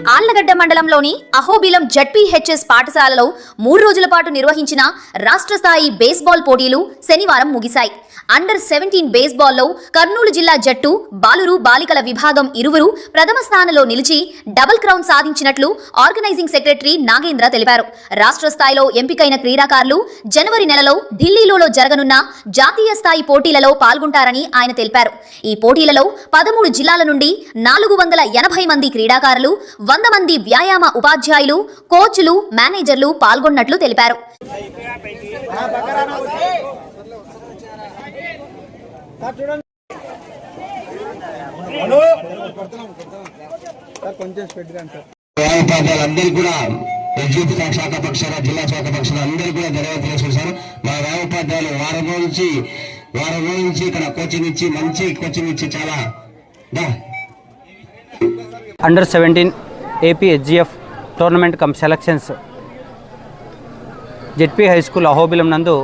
ఆళ్ళగడ్డ మండలంలోని అహోబిలం జడ్పీహెచ్ఎస్ పాఠశాలలో మూడు రోజుల పాటు నిర్వహించిన రాష్ట్ర స్థాయి బేస్బాల్ పోటీలు శనివారం ముగిశాయి. అండర్ సెవెంటీన్ బేస్బాల్లో కర్నూలు జిల్లా జట్టు బాలురు బాలికల విభాగం ఇరువురు ప్రథమ స్థానంలో నిలిచి డబుల్ క్రౌన్ సాధించినట్లు ఆర్గనైజింగ్ సెక్రటరీ నాగేంద్ర తెలిపారు. రాష్ట్ర స్థాయిలో ఎంపికైన క్రీడాకారులు జనవరి నెలలో ఢిల్లీలో జరగనున్న జాతీయ స్థాయి పోటీలలో పాల్గొంటారని ఆయన తెలిపారు. ఈ పోటీలలో పదమూడు జిల్లాల నుండి నాలుగు వందల ఎనభై మంది క్రీడాకారులు వంద మంది వ్యాయామ ఉపాధ్యాయులు కోచ్లు మేనేజర్లు పాల్గొన్నట్లు తెలిపారు కూడా శాఖ జిల్లా శాఖ పక్షాల అందరికీ కూడా ధన్యవాదాలు మా వారం రోజుల నుంచి వారం రోజుల నుంచి ఇక్కడ కోచింగ్ ఇచ్చి మంచి కోచింగ్ ఇచ్చి చాలా. Under seventeen AP HGF tournament cum selections ZP high school Ahobilam నందు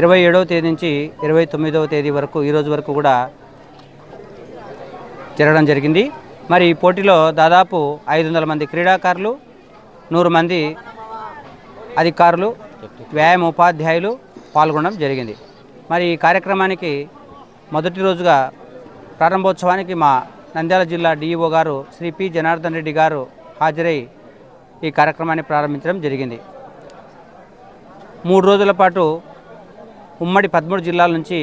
ఇరవై ఏడవ తేదీ నుంచి ఇరవై తొమ్మిదవ తేదీ వరకు ఈ రోజు వరకు కూడా జరగడం జరిగింది. మరి ఈ పోటీలో దాదాపు ఐదు వందల మంది క్రీడాకారులు నూరు మంది అధికారులు వ్యాయామ ఉపాధ్యాయులు పాల్గొనడం జరిగింది. మరి ఈ కార్యక్రమానికి మొదటి రోజుగా ప్రారంభోత్సవానికి మా నంద్యాల జిల్లా డిఈఓ గారు శ్రీ పి జనార్దన్ రెడ్డి గారు హాజరై ఈ కార్యక్రమాన్ని ప్రారంభించడం జరిగింది. మూడు రోజుల పాటు ఉమ్మడి పదమూడు జిల్లాల నుంచి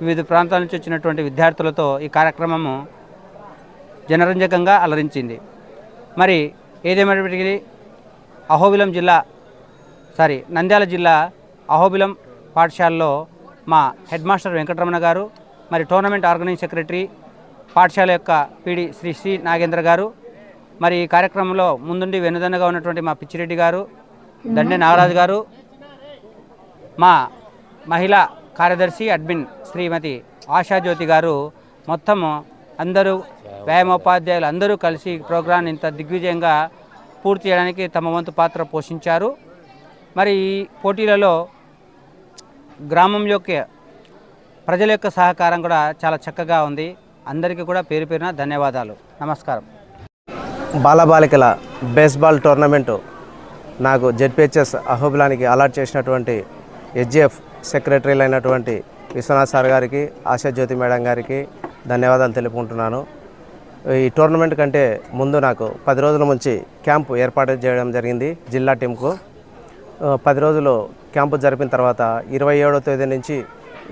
వివిధ ప్రాంతాల నుంచి వచ్చినటువంటి విద్యార్థులతో ఈ కార్యక్రమము జనరంజకంగా అలరించింది. మరి ఏదేమైనప్పటికీ అహోబిలం జిల్లా సారీ నంద్యాల జిల్లా అహోబిలం పాఠశాలలో మా హెడ్ మాస్టర్ వెంకటరమణ గారు మరి టోర్నమెంట్ ఆర్గనైజింగ్ సెక్రటరీ పాఠశాల యొక్క పీడి శ్రీ శ్రీ నాగేంద్ర గారు మరి ఈ కార్యక్రమంలో ముందుండి వెనుదన్నగా ఉన్నటువంటి మా పిచ్చిరెడ్డి గారు దండె నాగరాజు గారు మా మహిళా కార్యదర్శి అడ్మిన్ శ్రీమతి ఆశాజ్యోతి గారు మొత్తం అందరూ వ్యాయామోపాధ్యాయులు అందరూ కలిసి ప్రోగ్రాం ఇంత దిగ్విజయంగా పూర్తి చేయడానికి తమ వంతు పాత్ర పోషించారు. మరి ఈ పోటీలలో గ్రామం యొక్క ప్రజల యొక్క సహకారం కూడా చాలా చక్కగా ఉంది. అందరికీ కూడా పేరు పేరున ధన్యవాదాలు. నమస్కారం. బాలబాలికల బేస్బాల్ టోర్నమెంటు నాకు జెడ్పిహెచ్ఎస్ అహోబిలానికి అలాట్ చేసినటువంటి హెచ్జిఎఫ్ సెక్రటరీలు అయినటువంటి విశ్వనాథ్ సార్ గారికి ఆశాజ్యోతి మేడం గారికి ధన్యవాదాలు తెలుపుకుంటున్నాను. ఈ టోర్నమెంట్ కంటే ముందు నాకు పది రోజుల నుంచి క్యాంపు ఏర్పాటు చేయడం జరిగింది జిల్లా టీంకు పది రోజులు క్యాంపు జరిపిన తర్వాత ఇరవై ఏడో తేదీ నుంచి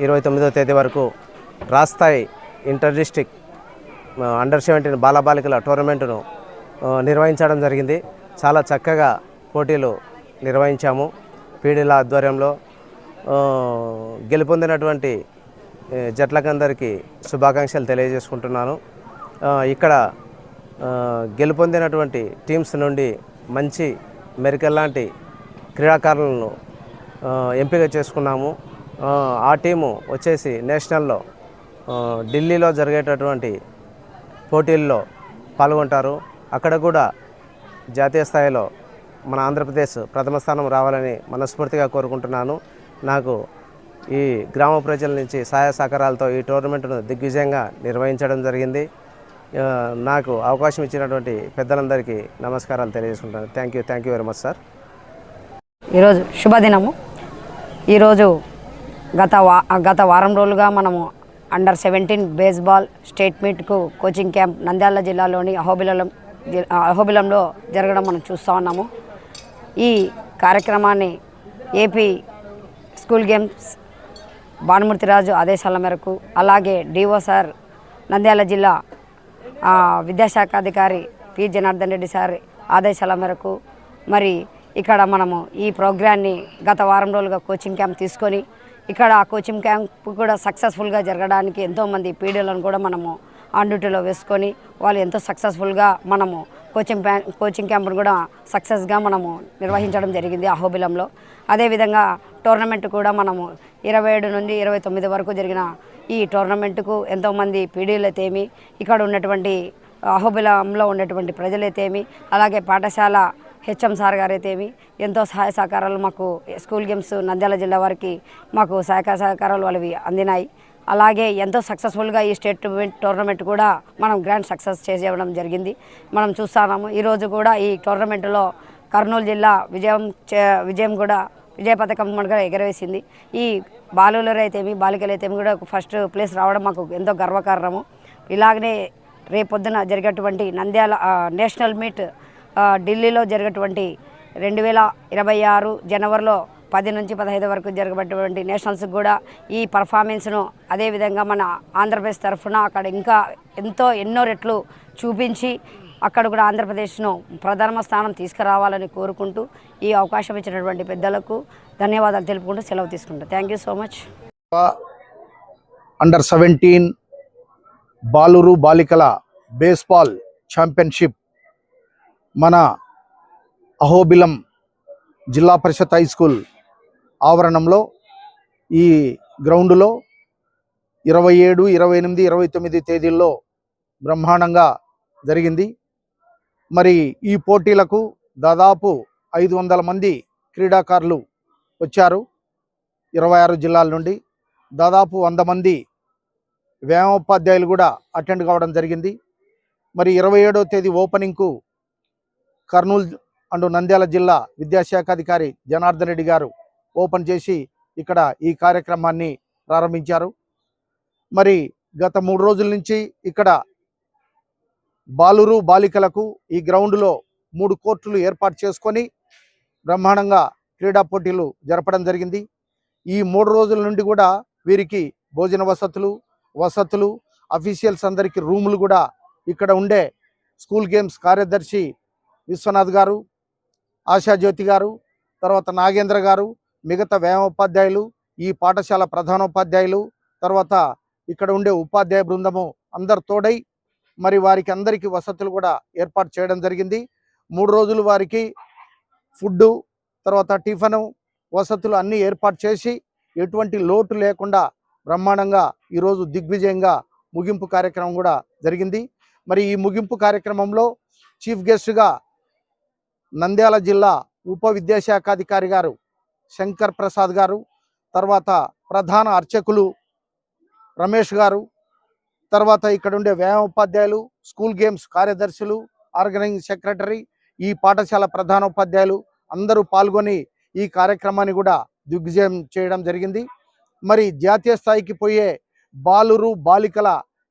ఇరవై తొమ్మిదో తేదీ వరకు రాస్తాయి ఇంటర్ డిస్టిక్ అండర్ సెవెంటీన్ బాలబాలికల టోర్నమెంటును నిర్వహించడం జరిగింది. చాలా చక్కగా పోటీలు నిర్వహించాము. పీడీల ఆధ్వర్యంలో గెలుపొందినటువంటి జట్లకందరికీ శుభాకాంక్షలు తెలియజేసుకుంటున్నాను. ఇక్కడ గెలుపొందినటువంటి టీమ్స్ నుండి మంచి మెరికల్ లాంటి క్రీడాకారులను ఎంపిక చేసుకున్నాము. ఆ, టీము వచ్చేసి నేషనల్లో ఢిల్లీలో జరిగేటటువంటి పోటీల్లో పాల్గొంటారు. అక్కడ కూడా జాతీయ స్థాయిలో మన ఆంధ్రప్రదేశ్ ప్రథమ స్థానం రావాలని మనస్ఫూర్తిగా కోరుకుంటున్నాను. నాకు ఈ గ్రామ ప్రజల నుంచి సహాయ సహకారాలతో ఈ టోర్నమెంట్ను దిగ్విజయంగా నిర్వహించడం జరిగింది. నాకు అవకాశం ఇచ్చినటువంటి పెద్దలందరికీ నమస్కారాలు తెలియజేసుకుంటాను thank you thank you very much sir. ఈరోజు శుభదినము. ఈరోజు గత వా గత వారం రోజులుగా మనము అండర్ సెవెంటీన్ బేస్బాల్ స్టేట్ మీట్కు కోచింగ్ క్యాంప్ నంద్యాల జిల్లాలోని అహోబిలం అహోబిలంలో జరగడం మనం చూస్తూ ఉన్నాము. ఈ కార్యక్రమాన్ని ఏపీ స్కూల్ గేమ్స్ భానుమూర్తిరాజు ఆదేశాల మేరకు అలాగే డిఓ సార్ నంద్యాల జిల్లా విద్యాశాఖ అధికారి పి జనార్దన్ రెడ్డి సార్ ఆదేశాల మేరకు మరి ఇక్కడ మనము ఈ ప్రోగ్రాన్ని గత వారం రోజులుగా కోచింగ్ క్యాంప్ తీసుకొని ఇక్కడ ఆ కోచింగ్ క్యాంప్ కూడా సక్సెస్ఫుల్గా జరగడానికి ఎంతోమంది పీడీలను కూడా మనము ఆన్ డ్యూటీలో వేసుకొని వాళ్ళు ఎంతో సక్సెస్ఫుల్గా మనము కోచింగ్ ప్యా కోచింగ్ క్యాంప్ను కూడా సక్సెస్గా మనము నిర్వహించడం జరిగింది అహోబిలంలో. అదేవిధంగా టోర్నమెంట్ కూడా మనము ఇరవై ఏడు నుండి ఇరవై తొమ్మిది వరకు జరిగిన ఈ టోర్నమెంట్కు ఎంతోమంది పీడీలతేమి ఇక్కడ ఉన్నటువంటి అహోబిలంలో ఉన్నటువంటి ప్రజలైతేమి అలాగే పాఠశాల హెచ్ఎం సార్ గారైతేమి ఎంతో సహాయ సహకారాలు మాకు స్కూల్ గేమ్స్ నంద్యాల జిల్లా వారికి మాకు సహాయక సహకారాలు వాళ్ళవి అందినాయి. అలాగే ఎంతో సక్సెస్ఫుల్గా ఈ స్టేట్ టోర్నమెంట్ కూడా మనం గ్రాండ్ సక్సెస్ చేసేయడం జరిగింది. మనం చూస్తున్నాము ఈరోజు కూడా ఈ టోర్నమెంట్లో కర్నూలు జిల్లా విజయం చే- విజయం కూడా విజయ పథకం మనగా ఎగరవేసింది. ఈ బాలులరు అయితేమి బాలికలు అయితేమి కూడా ఫస్ట్ ప్లేస్ రావడం మాకు ఎంతో గర్వకారణము. ఇలాగనే రేపొద్దున జరిగేటువంటి నంద్యాల నేషనల్ మీట్ ఢిల్లీలో జరిగేటువంటి రెండు వేల ఇరవై ఆరు జనవరిలో పది నుంచి పదహైదు వరకు జరగబడినటువంటి నేషనల్స్కి కూడా ఈ పర్ఫార్మెన్స్ను అదేవిధంగా మన ఆంధ్రప్రదేశ్ తరఫున అక్కడ ఇంకా ఎంతో ఎన్నో రెట్లు చూపించి అక్కడ కూడా ఆంధ్రప్రదేశ్ను ప్రథమ స్థానం తీసుకురావాలని కోరుకుంటూ ఈ అవకాశం ఇచ్చినటువంటి పెద్దలకు ధన్యవాదాలు తెలుపుకుంటూ సెలవు తీసుకుంటాం. Thank you so much under seventeen బాలురు బాలికల బేస్బాల్ ఛాంపియన్షిప్ మన అహోబిలం జిల్లా పరిషత్ హై స్కూల్ ఆవరణంలో ఈ గ్రౌండ్లో ఇరవై ఏడు ఇరవై ఎనిమిది ఇరవై తొమ్మిది తేదీల్లో బ్రహ్మాండంగా జరిగింది. మరి ఈ పోటీలకు దాదాపు ఐదు వందల మంది క్రీడాకారులు వచ్చారు ఇరవై ఆరు జిల్లాల నుండి. దాదాపు వంద మంది వ్యాయామోపాధ్యాయులు కూడా అటెండ్ కావడం జరిగింది. మరి ఇరవై ఏడవ తేదీ ఓపెనింగ్కు కర్నూలు అండ్ నంద్యాల జిల్లా విద్యాశాఖ అధికారి జనార్దన్ రెడ్డి గారు ఓపెన్ చేసి ఇక్కడ ఈ కార్యక్రమాన్ని ప్రారంభించారు. మరి గత మూడు రోజుల నుంచి ఇక్కడ బాలురు బాలికలకు ఈ గ్రౌండ్లో మూడు కోర్టులు ఏర్పాటు చేసుకొని బ్రహ్మాండంగా క్రీడా పోటీలు జరపడం జరిగింది. ఈ మూడు రోజుల నుండి కూడా వీరికి భోజన వసతులు వసతులు అఫీషియల్స్ అందరికీ రూములు కూడా ఇక్కడ ఉండే స్కూల్ గేమ్స్ కార్యదర్శి విశ్వనాథ్ గారు ఆశాజ్యోతి గారు తర్వాత నాగేంద్ర గారు మిగతా వ్యాయామోపాధ్యాయులు ఈ పాఠశాల ప్రధానోపాధ్యాయులు తర్వాత ఇక్కడ ఉండే ఉపాధ్యాయ బృందము అందరు తోడై మరి వారికి అందరికీ వసతులు కూడా ఏర్పాటు చేయడం జరిగింది. మూడు రోజులు వారికి ఫుడ్డు తర్వాత టిఫను వసతులు అన్నీ ఏర్పాటు చేసి ఎటువంటి లోటు లేకుండా బ్రహ్మాండంగా ఈరోజు దిగ్విజయంగా ముగింపు కార్యక్రమం కూడా జరిగింది. మరి ఈ ముగింపు కార్యక్రమంలో చీఫ్ గెస్ట్గా నంద్యాల జిల్లా ఉప విద్యాశాఖాధికారి గారు శంకర్ ప్రసాద్ గారు తర్వాత ప్రధాన అర్చకులు రమేష్ గారు తర్వాత ఇక్కడ ఉండే వ్యాయామోపాధ్యాయులు స్కూల్ గేమ్స్ కార్యదర్శులు ఆర్గనైజింగ్ సెక్రటరీ ఈ పాఠశాల ప్రధానోపాధ్యాయులు అందరూ పాల్గొని ఈ కార్యక్రమాన్ని కూడా దిగ్విజయం చేయడం జరిగింది. మరి జాతీయ స్థాయికి పోయే బాలురు బాలికల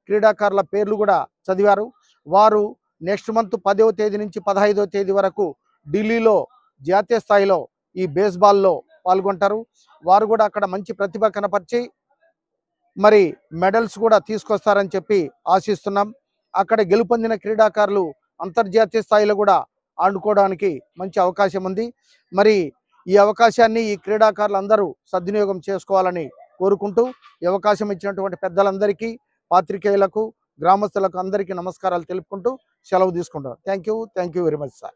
క్రీడాకారుల పేర్లు కూడా చదివారు. వారు నెక్స్ట్ మంత్ పదవ తేదీ నుంచి పదహైదవ తేదీ వరకు ఢిల్లీలో జాతీయ స్థాయిలో ఈ బేస్బాల్లో పాల్గొంటారు. వారు కూడా అక్కడ మంచి ప్రతిభ కనపరిచి మరి మెడల్స్ కూడా తీసుకొస్తారని చెప్పి ఆశిస్తున్నాం. అక్కడ గెలుపొందిన క్రీడాకారులు అంతర్జాతీయ స్థాయిలో కూడా ఆడుకోవడానికి మంచి అవకాశం ఉంది. మరి ఈ అవకాశాన్ని ఈ క్రీడాకారులు అందరూ సద్వినియోగం చేసుకోవాలని కోరుకుంటూ ఈ అవకాశం ఇచ్చినటువంటి పెద్దలందరికీ పాత్రికేయులకు గ్రామస్తులకు అందరికీ నమస్కారాలు తెలుపుకుంటూ సెలవు తీసుకుంటారు thank you thank you very much sir